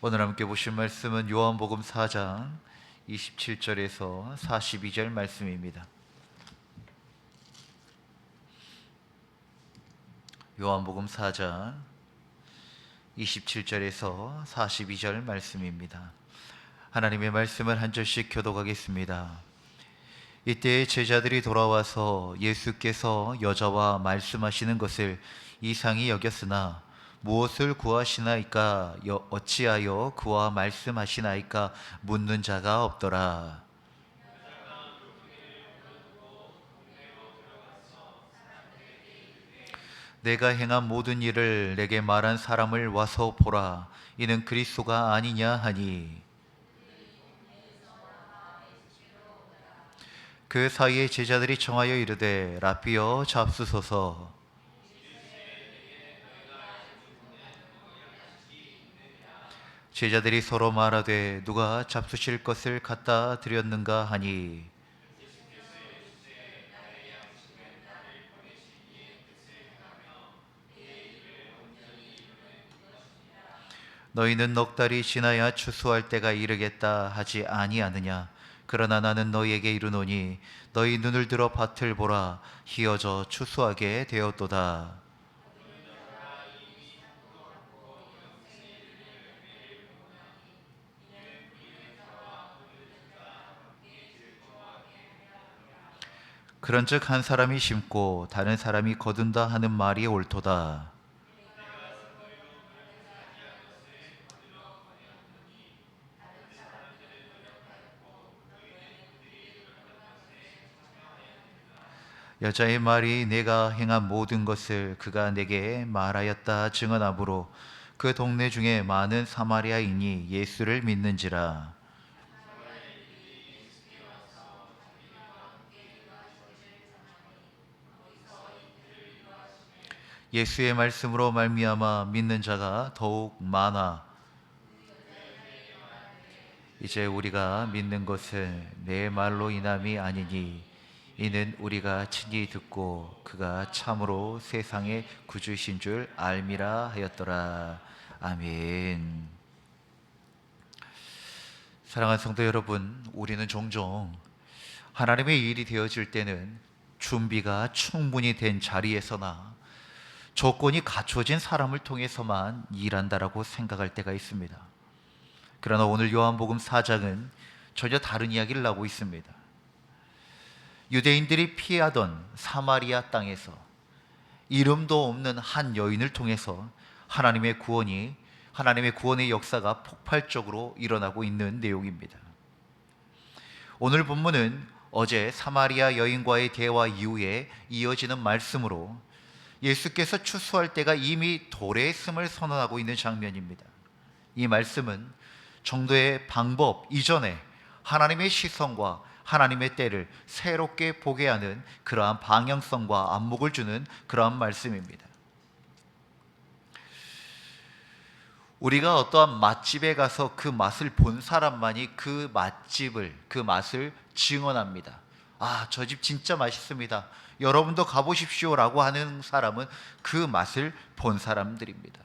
오늘 함께 보실 말씀은 요한복음 4장 27절에서 42절 말씀입니다. 요한복음 4장 27절에서 42절 말씀입니다. 하나님의 말씀을 한 절씩 교독하겠습니다. 이때 제자들이 돌아와서 예수께서 여자와 말씀하시는 것을 이상히 여겼으나 무엇을 구하시나이까 여- 어찌하여 그와 말씀하시나이까 묻는 자가 없더라. 내가 행한 모든 일을 내게 말한 사람을 와서 보라. 이는 그리스도가 아니냐 하니 그 사이에 제자들이 청하여 이르되 라피어 잡수소서 제자들이 서로 말하되 누가 잡수실 것을 갖다 드렸는가 하니? 너희는 넉 달이 지나야 추수할 때가 이르겠다 하지 아니하느냐? 그러나 나는 너희에게 이르노니 너희 눈을 들어 밭을 보라 희어져 추수하게 되었도다 그런즉 한 사람이 심고 다른 사람이 거둔다 하는 말이 옳도다. 여자의 말이 내가 행한 모든 것을 그가 내게 말하였다 증언하므로 그 동네 중에 많은 사마리아인이 예수를 믿는지라 예수의 말씀으로 말미암아 믿는 자가 더욱 많아 이제 우리가 믿는 것은 내 말로 인함이 아니니 이는 우리가 친히 듣고 그가 참으로 세상의 구주이신 줄 알미라 하였더라. 아멘. 사랑하는 성도 여러분, 우리는 종종 하나님의 일이 되어질 때는 준비가 충분히 된 자리에서나 조건이 갖춰진 사람을 통해서만 일한다라고 생각할 때가 있습니다. 그러나 오늘 요한복음 4장은 전혀 다른 이야기를 하고 있습니다. 유대인들이 피하던 사마리아 땅에서 이름도 없는 한 여인을 통해서 하나님의 구원이 하나님의 구원의 역사가 폭발적으로 일어나고 있는 내용입니다. 오늘 본문은 어제 사마리아 여인과의 대화 이후에 이어지는 말씀으로 예수께서 추수할 때가 이미 도래했음을 선언하고 있는 장면입니다. 이 말씀은 정도의 방법 이전에 하나님의 시선과 하나님의 때를 새롭게 보게 하는 그러한 방향성과 안목을 주는 그러한 말씀입니다. 우리가 어떠한 맛집에 가서 그 맛을 본 사람만이 그 맛집을 그 맛을 증언합니다. 아, 저 집 진짜 맛있습니다. 여러분도 가보십시오 라고 하는 사람은 그 맛을 본 사람들입니다.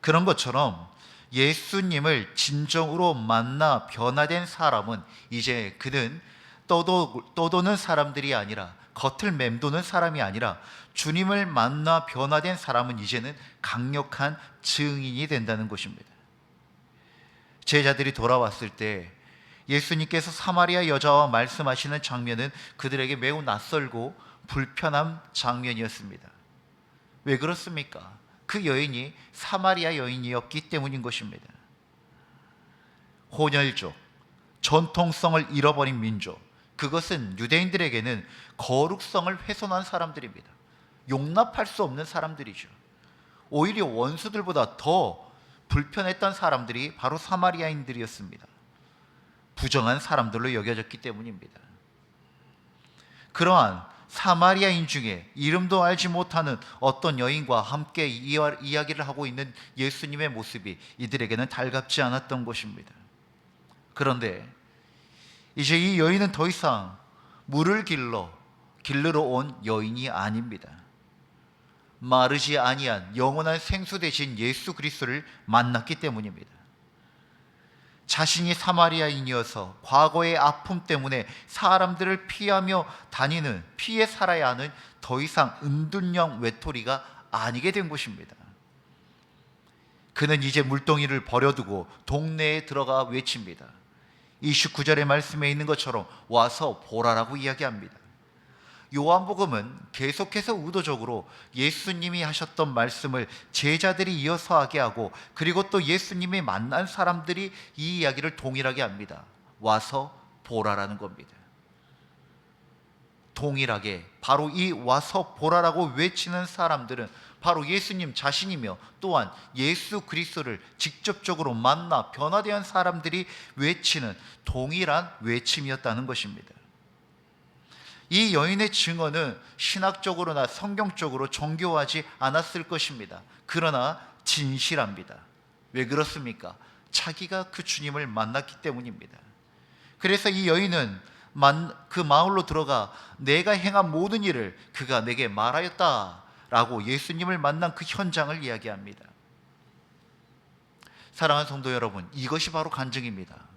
그런 것처럼 예수님을 진정으로 만나 변화된 사람은 이제 그는 떠도, 떠도는 사람들이 아니라 겉을 맴도는 사람이 아니라 주님을 만나 변화된 사람은 이제는 강력한 증인이 된다는 것입니다. 제자들이 돌아왔을 때 예수님께서 사마리아 여자와 말씀하시는 장면은 그들에게 매우 낯설고 불편한 장면이었습니다. 왜 그렇습니까? 그 여인이 사마리아 여인이었기 때문인 것입니다. 혼혈족, 전통성을 잃어버린 민족, 그것은 유대인들에게는 거룩성을 훼손한 사람들입니다. 용납할 수 없는 사람들이죠. 오히려 원수들보다 더 불편했던 사람들이 바로 사마리아인들이었습니다. 부정한 사람들로 여겨졌기 때문입니다. 그러한 사마리아인 중에 이름도 알지 못하는 어떤 여인과 함께 이야- 이야기를 하고 있는 예수님의 모습이 이들에게는 달갑지 않았던 것입니다. 그런데 이제 이 여인은 더 이상 물을 길러 길르러 온 여인이 아닙니다. 마르지 아니한 영원한 생수 대신 예수 그리스도를 만났기 때문입니다. 자신이 사마리아인이어서 과거의 아픔 때문에 사람들을 피하며 다니는 피해 살아야 하는 더 이상 은둔형 외톨이가 아니게 된 것입니다. 그는 이제 물동이를 버려두고 동네에 들어가 외칩니다. 29절의 말씀에 있는 것처럼 와서 보라라고 이야기합니다. 요한복음은 계속해서 의도적으로 예수님이 하셨던 말씀을 제자들이 이어서 하게 하고 그리고 또 예수님이 만난 사람들이 이 이야기를 동일하게 합니다. 와서 보라라는 겁니다. 동일하게 바로 이 와서 보라라고 외치는 사람들은 바로 예수님 자신이며 또한 예수 그리스도를 직접적으로 만나 변화된 사람들이 외치는 동일한 외침이었다는 것입니다. 이 여인의 증언은 신학적으로나 성경적으로 정교하지 않았을 것입니다. 그러나 진실합니다. 왜 그렇습니까? 자기가 그 주님을 만났기 때문입니다. 그래서 이 여인은 만, 그 마을로 들어가 내가 행한 모든 일을 그가 내게 말하였다 라고 예수님을 만난 그 현장을 이야기합니다. 사랑하는 성도 여러분, 이것이 바로 간증입니다.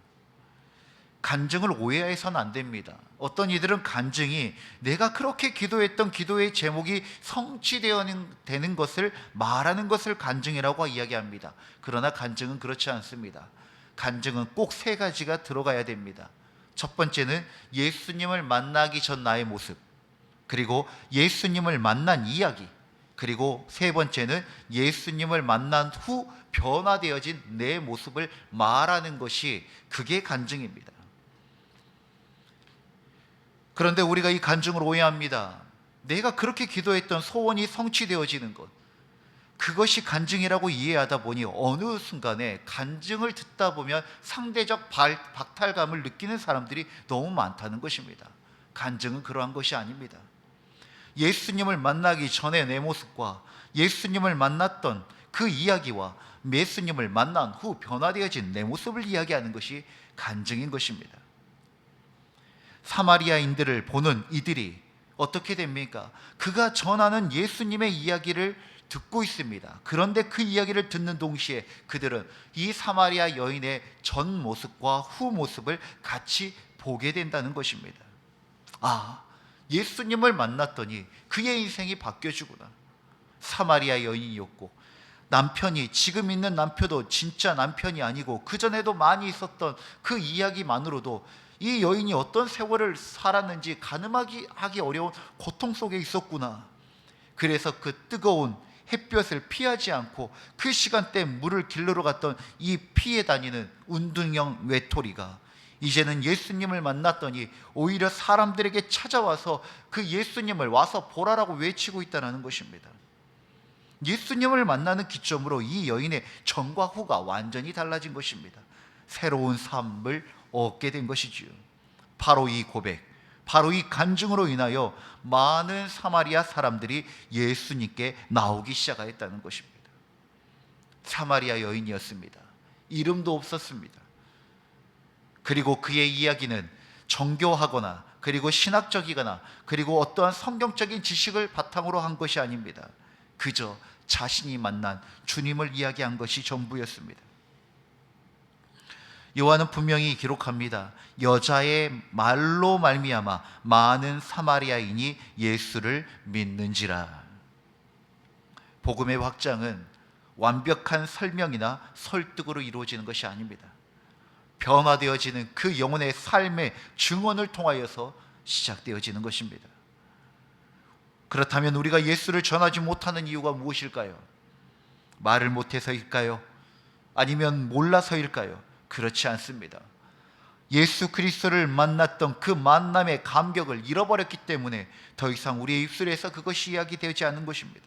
간증을 오해해서는 안 됩니다. 어떤 이들은 간증이 내가 그렇게 기도했던 기도의 제목이 성취되는 것을 말하는 것을 간증이라고 이야기합니다. 그러나 간증은 그렇지 않습니다. 간증은 꼭 세 가지가 들어가야 됩니다. 첫 번째는 예수님을 만나기 전 나의 모습, 그리고 예수님을 만난 이야기, 그리고 세 번째는 예수님을 만난 후 변화되어진 내 모습을 말하는 것이 그게 간증입니다. 그런데 우리가 이 간증을 오해합니다. 내가 그렇게 기도했던 소원이 성취되어지는 것. 그것이 간증이라고 이해하다 보니 어느 순간에 간증을 듣다 보면 상대적 발, 박탈감을 느끼는 사람들이 너무 많다는 것입니다. 간증은 그러한 것이 아닙니다. 예수님을 만나기 전에 내 모습과 예수님을 만났던 그 이야기와 예수님을 만난 후 변화되어진 내 모습을 이야기하는 것이 간증인 것입니다. 사마리아인들을 보는 이들이 어떻게 됩니까? 그가 전하는 예수님의 이야기를 듣고 있습니다. 그런데 그 이야기를 듣는 동시에 그들은 이 사마리아 여인의 전 모습과 후 모습을 같이 보게 된다는 것입니다. 아, 예수님을 만났더니 그의 인생이 바뀌어지구나. 사마리아 여인이었고 남편이 지금 있는 남편도 진짜 남편이 아니고 그전에도 많이 있었던 그 이야기만으로도 이 여인이 어떤 세월을 살았는지 가늠하기 하기 어려운 고통 속에 있었구나. 그래서 그 뜨거운 햇볕을 피하지 않고 그 시간대 물을 길러러 갔던 이 피해 다니는 운동형 외톨이가 이제는 예수님을 만났더니 오히려 사람들에게 찾아와서 그 예수님을 와서 보라라고 외치고 있다는 것입니다. 예수님을 만나는 기점으로 이 여인의 전과 후가 완전히 달라진 것입니다. 새로운 삶을 얻게 된 것이지요. 바로 이 고백, 바로 이 간증으로 인하여 많은 사마리아 사람들이 예수님께 나오기 시작하였다는 것입니다. 사마리아 여인이었습니다. 이름도 없었습니다. 그리고 그의 이야기는 정교하거나 그리고 신학적이거나 그리고 어떠한 성경적인 지식을 바탕으로 한 것이 아닙니다. 그저 자신이 만난 주님을 이야기한 것이 전부였습니다. 요한은 분명히 기록합니다. 여자의 말로 말미암아 많은 사마리아인이 예수를 믿는지라. 복음의 확장은 완벽한 설명이나 설득으로 이루어지는 것이 아닙니다. 변화되어지는 그 영혼의 삶의 증언을 통하여서 시작되어지는 것입니다. 그렇다면 우리가 예수를 전하지 못하는 이유가 무엇일까요? 말을 못해서일까요? 아니면 몰라서일까요? 그렇지 않습니다. 예수 그리스도를 만났던 그 만남의 감격을 잃어버렸기 때문에 더 이상 우리의 입술에서 그것이 이야기되지 않는 것입니다.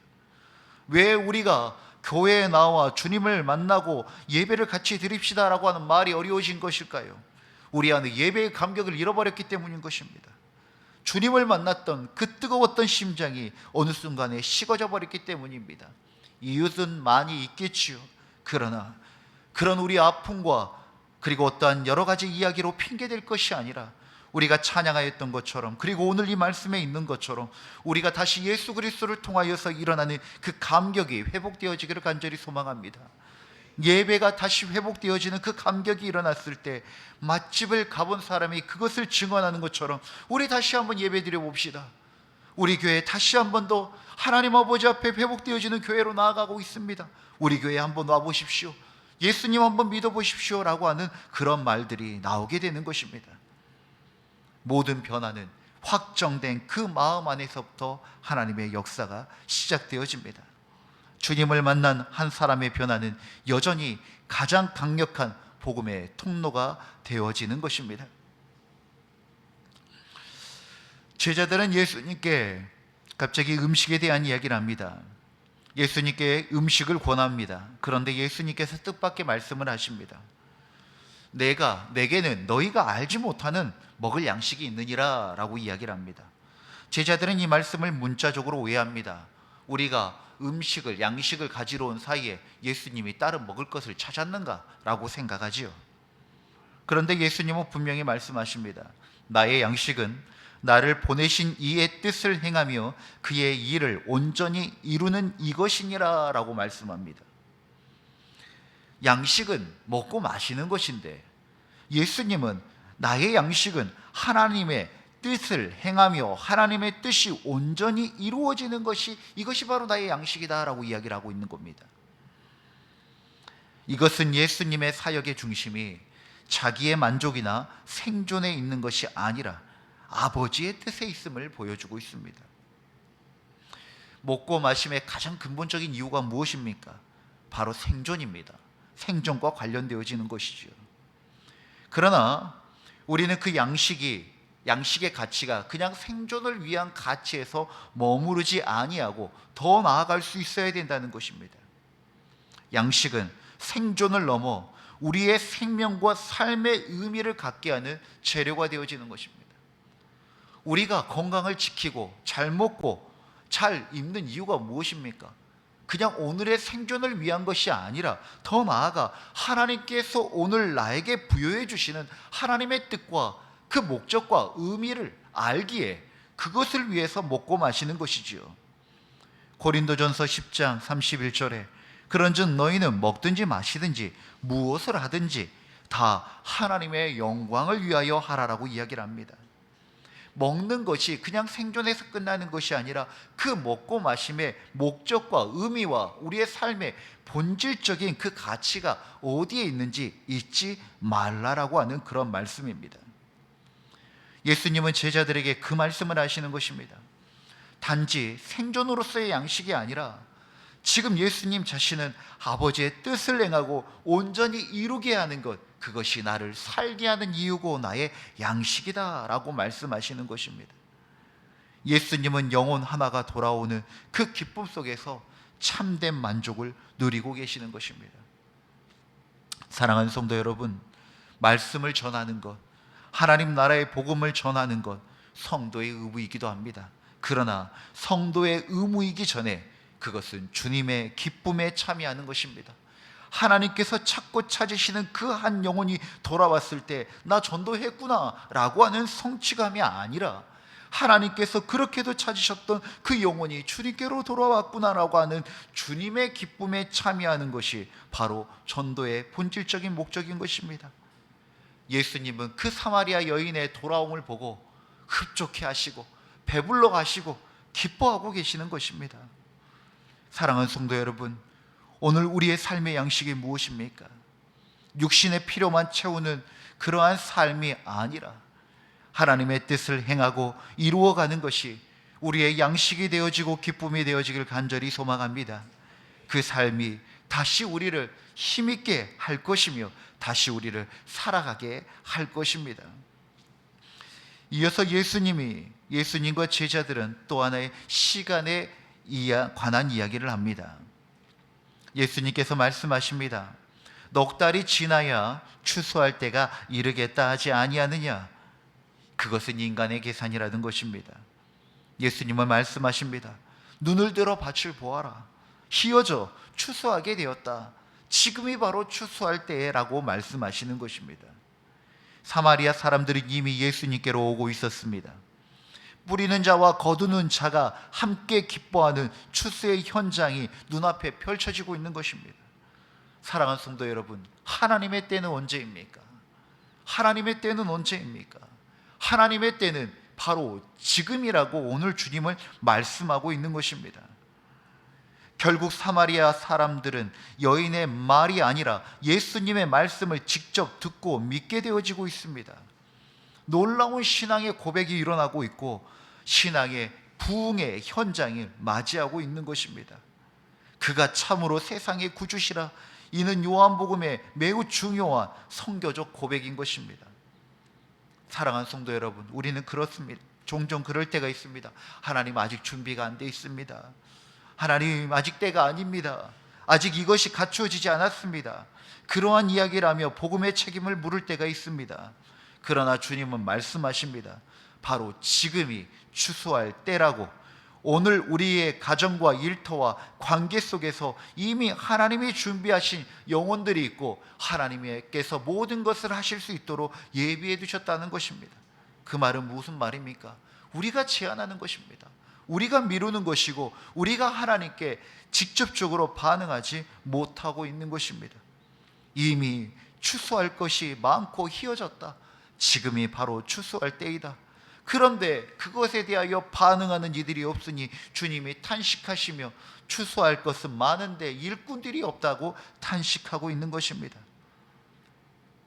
왜 우리가 교회에 나와 주님을 만나고 예배를 같이 드립시다라고 하는 말이 어려워진 것일까요? 우리 안에 예배의 감격을 잃어버렸기 때문인 것입니다. 주님을 만났던 그 뜨거웠던 심장이 어느 순간에 식어져 버렸기 때문입니다. 이유는 많이 있겠지요. 그러나 그런 우리 아픔과 그리고 어떠한 여러 가지 이야기로 핑계될 것이 아니라 우리가 찬양하였던 것처럼 그리고 오늘 이 말씀에 있는 것처럼 우리가 다시 예수 그리스도를 통하여서 일어나는 그 감격이 회복되어지기를 간절히 소망합니다. 예배가 다시 회복되어지는 그 감격이 일어났을 때 맛집을 가본 사람이 그것을 증언하는 것처럼 우리 다시 한번 예배 드려 봅시다. 우리 교회 다시 한 번 더 하나님 아버지 앞에 회복되어지는 교회로 나아가고 있습니다. 우리 교회 한번 와 보십시오. 예수님 한번 믿어 보십시오 라고 하는 그런 말들이 나오게 되는 것입니다. 모든 변화는 확정된 그 마음 안에서부터 하나님의 역사가 시작되어집니다. 주님을 만난 한 사람의 변화는 여전히 가장 강력한 복음의 통로가 되어지는 것입니다. 제자들은 예수님께 갑자기 음식에 대한 이야기를 합니다. 예수님께 음식을 권합니다. 그런데 예수님께서 뜻밖의 말씀을 하십니다. 내가 내게는 너희가 알지 못하는 먹을 양식이 있느니라 라고 이야기를 합니다. 제자들은 이 말씀을 문자적으로 오해합니다. 우리가 음식을 양식을 가지러 온 사이에 예수님이 다른 먹을 것을 찾았는가라고 생각하지요. 그런데 예수님은 분명히 말씀하십니다. 나의 양식은 나를 보내신 이의 뜻을 행하며 그의 일을 온전히 이루는 이것이니라라고 말씀합니다. 양식은 먹고 마시는 것인데 예수님은 나의 양식은 하나님의 뜻을 행하며 하나님의 뜻이 온전히 이루어지는 것이 이것이 바로 나의 양식이다라고 이야기를 하고 있는 겁니다. 이것은 예수님의 사역의 중심이 자기의 만족이나 생존에 있는 것이 아니라 아버지의 뜻에 있음을 보여주고 있습니다. 먹고 마심의 가장 근본적인 이유가 무엇입니까? 바로 생존입니다. 생존과 관련되어지는 것이죠. 그러나 우리는 그 양식이 양식의 가치가 그냥 생존을 위한 가치에서 머무르지 아니하고 더 나아갈 수 있어야 된다는 것입니다. 양식은 생존을 넘어 우리의 생명과 삶의 의미를 갖게 하는 재료가 되어지는 것입니다. 우리가 건강을 지키고 잘 먹고 잘 입는 이유가 무엇입니까? 그냥 오늘의 생존을 위한 것이 아니라 더 나아가 하나님께서 오늘 나에게 부여해 주시는 하나님의 뜻과 그 목적과 의미를 알기에 그것을 위해서 먹고 마시는 것이지요. 고린도전서 10장 31절에 그런즉 너희는 먹든지 마시든지 무엇을 하든지 다 하나님의 영광을 위하여 하라라고 이야기를 합니다. 먹는 것이 그냥 생존에서 끝나는 것이 아니라 그 먹고 마심의 목적과 의미와 우리의 삶의 본질적인 그 가치가 어디에 있는지 잊지 말라라고 하는 그런 말씀입니다. 예수님은 제자들에게 그 말씀을 하시는 것입니다. 단지 생존으로서의 양식이 아니라 지금 예수님 자신은 아버지의 뜻을 행하고 온전히 이루게 하는 것, 그것이 나를 살게 하는 이유고 나의 양식이다라고 말씀하시는 것입니다. 예수님은 영혼 하나가 돌아오는 그 기쁨 속에서 참된 만족을 누리고 계시는 것입니다. 사랑하는 성도 여러분, 말씀을 전하는 것, 하나님 나라의 복음을 전하는 것, 성도의 의무이기도 합니다. 그러나 성도의 의무이기 전에 그것은 주님의 기쁨에 참여하는 것입니다. 하나님께서 찾고 찾으시는 그 한 영혼이 돌아왔을 때 나 전도했구나 라고 하는 성취감이 아니라 하나님께서 그렇게도 찾으셨던 그 영혼이 주님께로 돌아왔구나 라고 하는 주님의 기쁨에 참여하는 것이 바로 전도의 본질적인 목적인 것입니다. 예수님은 그 사마리아 여인의 돌아옴을 보고 흡족해 하시고 배불러 가시고 기뻐하고 계시는 것입니다. 사랑하는 성도 여러분, 오늘 우리의 삶의 양식이 무엇입니까? 육신의 필요만 채우는 그러한 삶이 아니라 하나님의 뜻을 행하고 이루어가는 것이 우리의 양식이 되어지고 기쁨이 되어지길 간절히 소망합니다. 그 삶이 다시 우리를 힘있게 할 것이며 다시 우리를 살아가게 할 것입니다. 이어서 예수님이 예수님과 제자들은 또 하나의 시간 에 관한 이야기를 합니다. 예수님께서 말씀하십니다. 넉 달이 지나야 추수할 때가 이르겠다 하지 아니하느냐? 그것은 인간의 계산이라는 것입니다. 예수님은 말씀하십니다. 눈을 들어 밭을 보아라. 희어져 추수하게 되었다. 지금이 바로 추수할 때라고 말씀하시는 것입니다. 사마리아 사람들이 이미 예수님께로 오고 있었습니다. 뿌리는 자와 거두는 자가 함께 기뻐하는 추수의 현장이 눈앞에 펼쳐지고 있는 것입니다. 사랑하는 성도 여러분, 하나님의 때는 언제입니까? 하나님의 때는 언제입니까? 하나님의 때는 바로 지금이라고 오늘 주님을 말씀하고 있는 것입니다. 결국 사마리아 사람들은 여인의 말이 아니라 예수님의 말씀을 직접 듣고 믿게 되어지고 있습니다. 놀라운 신앙의 고백이 일어나고 있고 신앙의 부흥의 현장을 맞이하고 있는 것입니다. 그가 참으로 세상의 구주시라 이는 요한복음의 매우 중요한 성교적 고백인 것입니다. 사랑하는 성도 여러분, 우리는 그렇습니다. 종종 그럴 때가 있습니다. 하나님 아직 준비가 안 돼 있습니다. 하나님 아직 때가 아닙니다. 아직 이것이 갖추어지지 않았습니다. 그러한 이야기를 하며 복음의 책임을 물을 때가 있습니다. 그러나 주님은 말씀하십니다. 바로 지금이 추수할 때라고 오늘 우리의 가정과 일터와 관계 속에서 이미 하나님이 준비하신 영혼들이 있고 하나님께서 모든 것을 하실 수 있도록 예비해 두셨다는 것입니다. 그 말은 무슨 말입니까? 우리가 제안하는 것입니다. 우리가 미루는 것이고 우리가 하나님께 직접적으로 반응하지 못하고 있는 것입니다. 이미 추수할 것이 많고 희어졌다. 지금이 바로 추수할 때이다. 그런데 그것에 대하여 반응하는 이들이 없으니 주님이 탄식하시며 추수할 것은 많은데 일꾼들이 없다고 탄식하고 있는 것입니다.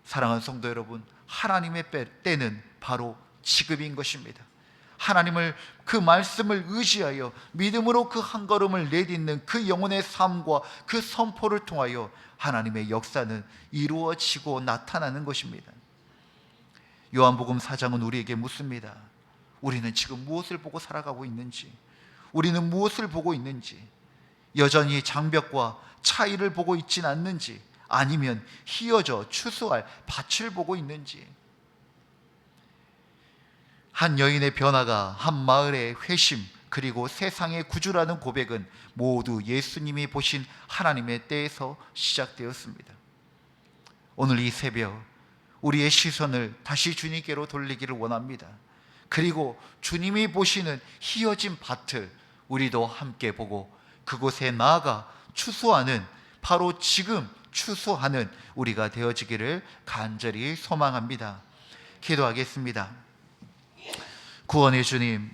사랑하는 성도 여러분, 하나님의 때는 바로 지금인 것입니다. 하나님을 그 말씀을 의지하여 믿음으로 그 한 걸음을 내딛는 그 영혼의 삶과 그 선포를 통하여 하나님의 역사는 이루어지고 나타나는 것입니다. 요한복음 4장은 우리에게 묻습니다. 우리는 지금 무엇을 보고 살아가고 있는지, 우리는 무엇을 보고 있는지, 여전히 장벽과 차이를 보고 있진 않는지, 아니면 희어져 추수할 밭을 보고 있는지, 한 여인의 변화가 한 마을의 회심 그리고 세상의 구주라는 고백은 모두 예수님이 보신 하나님의 때에서 시작되었습니다. 오늘 이 새벽 우리의 시선을 다시 주님께로 돌리기를 원합니다. 그리고 주님이 보시는 희어진 밭을 우리도 함께 보고 그곳에 나아가 추수하는 바로 지금 추수하는 우리가 되어지기를 간절히 소망합니다. 기도하겠습니다. 구원의 주님,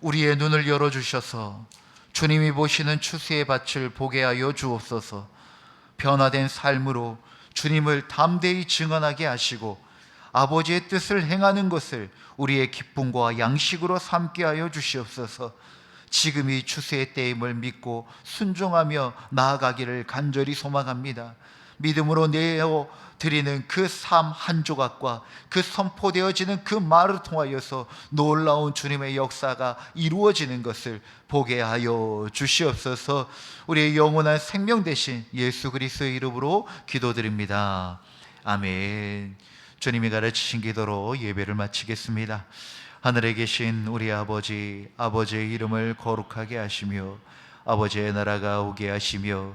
우리의 눈을 열어 주셔서 주님이 보시는 추수의 밭을 보게 하여 주옵소서. 변화된 삶으로 주님을 담대히 증언하게 하시고 아버지의 뜻을 행하는 것을 우리의 기쁨과 양식으로 삼게 하여 주시옵소서. 지금이 추수의 때임을 믿고 순종하며 나아가기를 간절히 소망합니다. 믿음으로 내어 드리는 그 삶 한 조각과 그 선포되어지는 그 말을 통하여서 놀라운 주님의 역사가 이루어지는 것을 보게 하여 주시옵소서. 우리의 영원한 생명 대신 예수 그리스도의 이름으로 기도드립니다. 아멘. 주님이 가르치신 기도로 예배를 마치겠습니다. 하늘에 계신 우리 아버지, 아버지의 이름을 거룩하게 하시며 아버지의 나라가 오게 하시며